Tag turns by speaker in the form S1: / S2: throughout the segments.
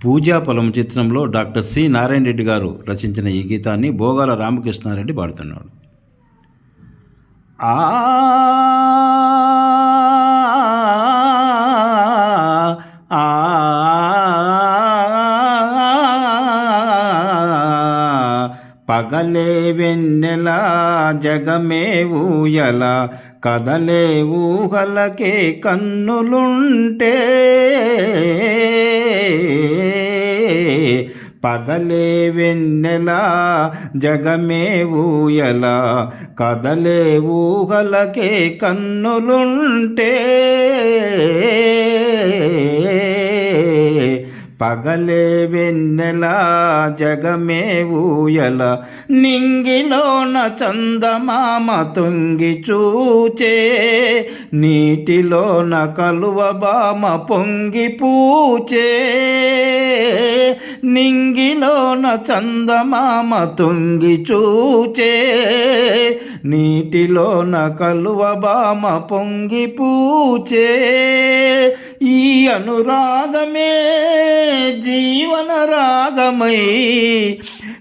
S1: పూజా పొలం చిత్రంలో doctor C Narayana Reddy గారు రచించిన ఈ గీతాన్ని భోగాల రామకృష్ణారెడ్డి పాడుతున్నాడు. ఆ ఆ పగలే వెన్నెల జగమే ఊయల కదలే ఊహలకే కన్నులుంటే పగలే వెన్నెల జగమే ఊయల. కదలే ఊహలకే కన్నులుంటే పగలే వెన్నెల జగమే ఊయల. నింగిలోన చందమామ తొంగి చూచే నీటిలోన కలువ బామ పొంగి పూచే. నింగిలోన చందమామ తొంగి చూచే నీటిలోన కలువబామ పొంగి పూచే. ఈ అనురాగమే జీవన రాగమై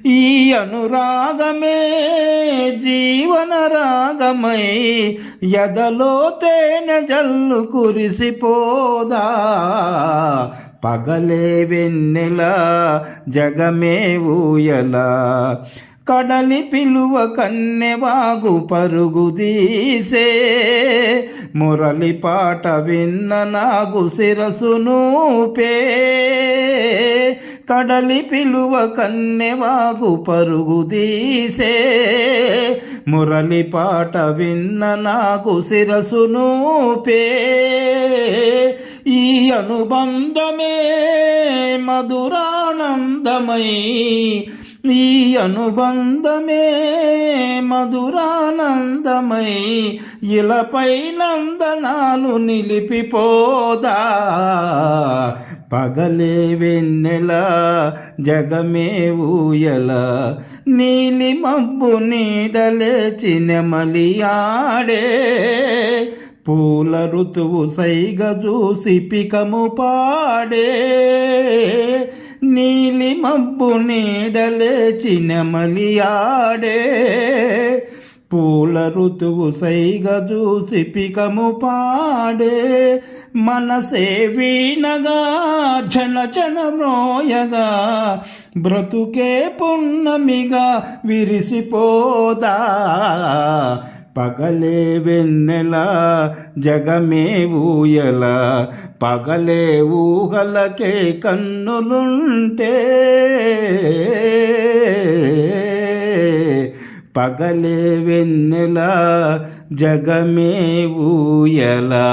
S1: ఈ అనురాగమే జీవన రాగమై ఎదలో తేనె జల్లు కురిసిపోదా. పగలే వెన్నెల జగమే ఊయల. కడలి పిలువ కన్నెవాగు పరుగుదీసే మురళి పాట విన్న నాగు శిరసునూపే కడలి పిలువ కన్నెవాగు పరుగుదీసే మురళి పాట విన్న నాగు శిరసునూపే అనుబంధమే మధురానందమై. ఈ అనుబంధమే మధురానందమై. ఇలపై నందనాలు నిలిపిపోదా. పగలే వెన్నెల జగమే ఊయల. నీలి మబ్బు నీడలేచి ఆడే పూల ఋతువు సైగ చూసి పికము పాడే. నీలి మబ్బు నీడలేచి నెమలియాడే పూల ఋతువు సైగ చూసి పికము పాడే. మనసే వీణగా ఝన ఝన మోయగా బ్రతుకే పున్నమిగా విరిసిపోదా. పగలే వెన్నెల జగమే ఊయల పగలే ఊహలకే కన్నులుంటే పగలే వెన్నెల జగమే ఊయలా.